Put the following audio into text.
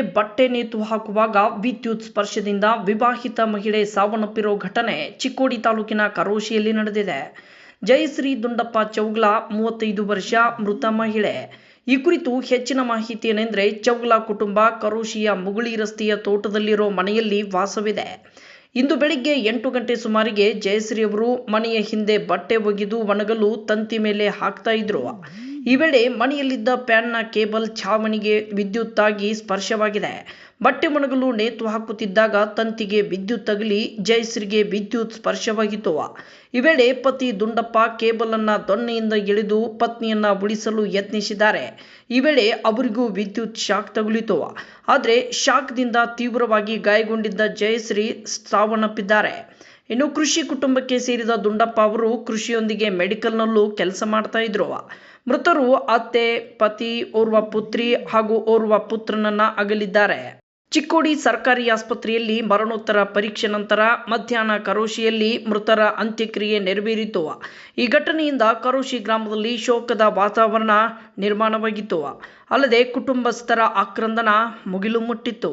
ಬಟ್ಟೆ ನೇತು ಹಾಕುವಾಗ ವಿದ್ಯುತ್ ಸ್ಪರ್ಶದಿಂದ ವಿವಾಹಿತ ಮಹಿಳೆ ಸಾವನ್ನಪ್ಪಿರೋ ಘಟನೆ ಚಿಕ್ಕೋಡಿ ತಾಲೂಕಿನ ಕರೋಶಿಯಲ್ಲಿ ನಡೆದಿದೆ. ಜಯಶ್ರೀ ದುಂಡಪ್ಪ ಚೌಗ್ಲಾ, ಮೂವತ್ತೈದು ವರ್ಷ, ಮೃತ ಮಹಿಳೆ. ಈ ಕುರಿತು ಹೆಚ್ಚಿನ ಮಾಹಿತಿ ಏನೆಂದರೆ ಚೌಗ್ಲಾ ಕುಟುಂಬ ಕರೋಶಿಯ ಮುಗುಳಿ ರಸ್ತೆಯ ತೋಟದಲ್ಲಿರೋ ಮನೆಯಲ್ಲಿ ವಾಸವಿದೆ. ಇಂದು ಬೆಳಿಗ್ಗೆ ಎಂಟು ಗಂಟೆ ಸುಮಾರಿಗೆ ಜಯಶ್ರೀ ಅವರು ಮನೆಯ ಹಿಂದೆ ಬಟ್ಟೆ ಒಗೆದು ಒಣಗಲು ತಂತಿ ಮೇಲೆ ಹಾಕ್ತಾ ಇದ್ರು. ಈ ವೇಳೆ ಮನೆಯಲ್ಲಿದ್ದ ಫ್ಯಾನ್ನ ಕೇಬಲ್ ಛಾವಣಿಗೆ ವಿದ್ಯುತ್ ತಾಗಿ ಸ್ಪರ್ಶವಾಗಿದೆ. ಬಟ್ಟೆ ಒಣಗಲು ನೇತು ಹಾಕುತ್ತಿದ್ದಾಗ ತಂತಿಗೆ ವಿದ್ಯುತ್ ತಗಲಿ ಜಯಶ್ರೀಗೆ ವಿದ್ಯುತ್ ಸ್ಪರ್ಶವಾಗಿತ್ತು. ಈ ವೇಳೆ ಪತಿ ದುಂಡಪ್ಪ ಕೇಬಲ್ ಅನ್ನ ದೊಣ್ಣೆಯಿಂದ ಎಳೆದು ಪತ್ನಿಯನ್ನ ಉಳಿಸಲು ಯತ್ನಿಸಿದ್ದಾರೆ. ಈ ವೇಳೆ ಅವರಿಗೂ ವಿದ್ಯುತ್ ಶಾಕ್ ತಗುಲಿತು. ಆದರೆ ಶಾಕ್ದಿಂದ ತೀವ್ರವಾಗಿ ಗಾಯಗೊಂಡಿದ್ದ ಜಯಶ್ರೀ ಸಾವನ್ನಪ್ಪಿದ್ದಾರೆ. ಇನ್ನು ಕೃಷಿ ಕುಟುಂಬಕ್ಕೆ ಸೇರಿದ ದುಂಡಪ್ಪ ಅವರು ಕೃಷಿಯೊಂದಿಗೆ ಮೆಡಿಕಲ್ನಲ್ಲೂ ಕೆಲಸ ಮಾಡ್ತಾ ಇದ್ರು. ಮೃತರು ಅತ್ತೆ, ಪತಿ, ಓರ್ವ ಪುತ್ರಿ ಹಾಗೂ ಓರ್ವ ಪುತ್ರನನ್ನ ಅಗಲಿದ್ದಾರೆ. ಚಿಕ್ಕೋಡಿ ಸರ್ಕಾರಿ ಆಸ್ಪತ್ರೆಯಲ್ಲಿ ಮರಣೋತ್ತರ ಪರೀಕ್ಷೆ ನಂತರ ಮಧ್ಯಾಹ್ನ ಕರೋಶಿಯಲ್ಲಿ ಮೃತರ ಅಂತ್ಯಕ್ರಿಯೆ ನೆರವೇರಿತು. ಈ ಘಟನೆಯಿಂದ ಕರೋಶಿ ಗ್ರಾಮದಲ್ಲಿ ಶೋಕದ ವಾತಾವರಣ ನಿರ್ಮಾಣವಾಗಿತ್ತು. ಅಲ್ಲದೆ ಕುಟುಂಬಸ್ಥರ ಆಕ್ರಂದನ ಮುಗಿಲು ಮುಟ್ಟಿತ್ತು.